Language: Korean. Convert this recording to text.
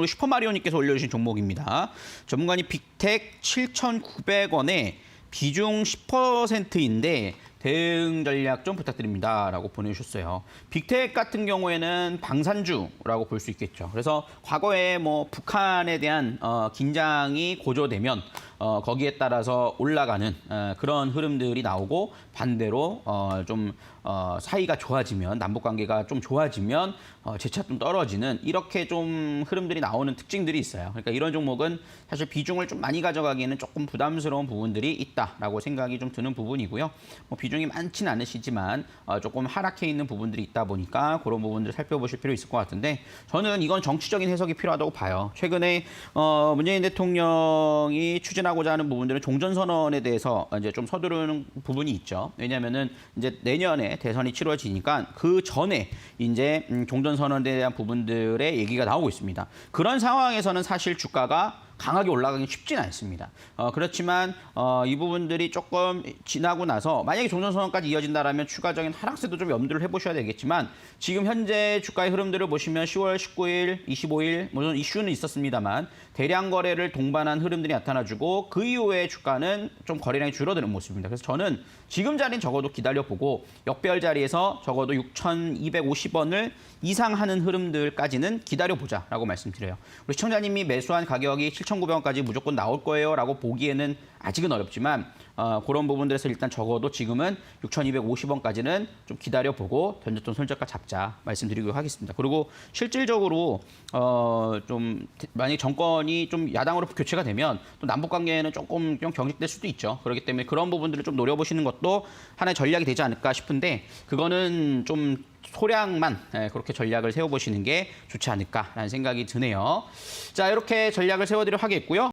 또 슈퍼마리오님께서 올려주신 종목입니다. 전문가님 빅텍 7,900원에 비중 10%인데 대응 전략 좀 부탁드립니다 라고 보내주셨어요. 빅텍 같은 경우에는 방산주라고 볼 수 있겠죠. 그래서 과거에 뭐 북한에 대한 어, 긴장이 고조되면 어, 거기에 따라서 올라가는 어, 그런 흐름들이 나오고 반대로 어, 좀 어, 사이가 좋아지면 남북 관계가 좀 좋아지면 어, 재차 좀 떨어지는 이렇게 좀 흐름들이 나오는 특징들이 있어요. 그러니까 이런 종목은 사실 비중을 좀 많이 가져가기에는 조금 부담스러운 부분들이 있다라고 생각이 좀 드는 부분이고요. 뭐 비중이 많지는 않으시지만 어, 조금 하락해 있는 부분들이 있다 보니까 그런 부분들 살펴보실 필요 있을 것 같은데 저는 이건 정치적인 해석이 필요하다고 봐요. 최근에 어, 문재인 대통령이 추진 하고자 하는 부분들은 종전 선언에 대해서 이제 좀 서두르는 부분이 있죠. 왜냐하면은 이제 내년에 대선이 치러지니까 그 전에 이제 음, 종전 선언에 대한 부분들의 얘기가 나오고 있습니다. 그런 상황에서는 사실 주가가 강하게 올라가기 쉽지는 않습니다. 어, 그렇지만 어, 이 부분들이 조금 지나고 나서 만약에 종전 선언까지 이어진다라면 추가적인 하락세도 좀 염두를 해보셔야 되겠지만 지금 현재 주가의 흐름들을 보시면 10월 19일, 25일 물론 이슈는 있었습니다만 대량 거래를 동반한 흐름들이 나타나주고 그 이후에 주가는 좀 거래량이 줄어드는 모습입니다. 그래서 저는 지금 자리는 적어도 기다려보고 역배열 자리에서 적어도 6,250원을 이상하는 흐름들까지는 기다려보자라고 말씀드려요. 우리 시청자님이 매수한 가격이 7,900원까지 무조건 나올 거예요라고 보기에는 아직은 어렵지만 어, 그런 부분들에서 일단 적어도 지금은 6,250원까지는 좀 기다려보고 견적돈 손절가 잡자 말씀드리도록 하겠습니다. 그리고 실질적으로 어, 좀 만약 정권이 좀 야당으로 교체가 되면 또 남북 관계는 조금 좀 경직될 수도 있죠. 그렇기 때문에 그런 부분들을 좀 노려보시는 것도 하나의 전략이 되지 않을까 싶은데 그거는 좀 소량만 예, 그렇게 전략을 세워보시는 게 좋지 않을까라는 생각이 드네요. 자 이렇게 전략을 세워드리도록 하겠고요.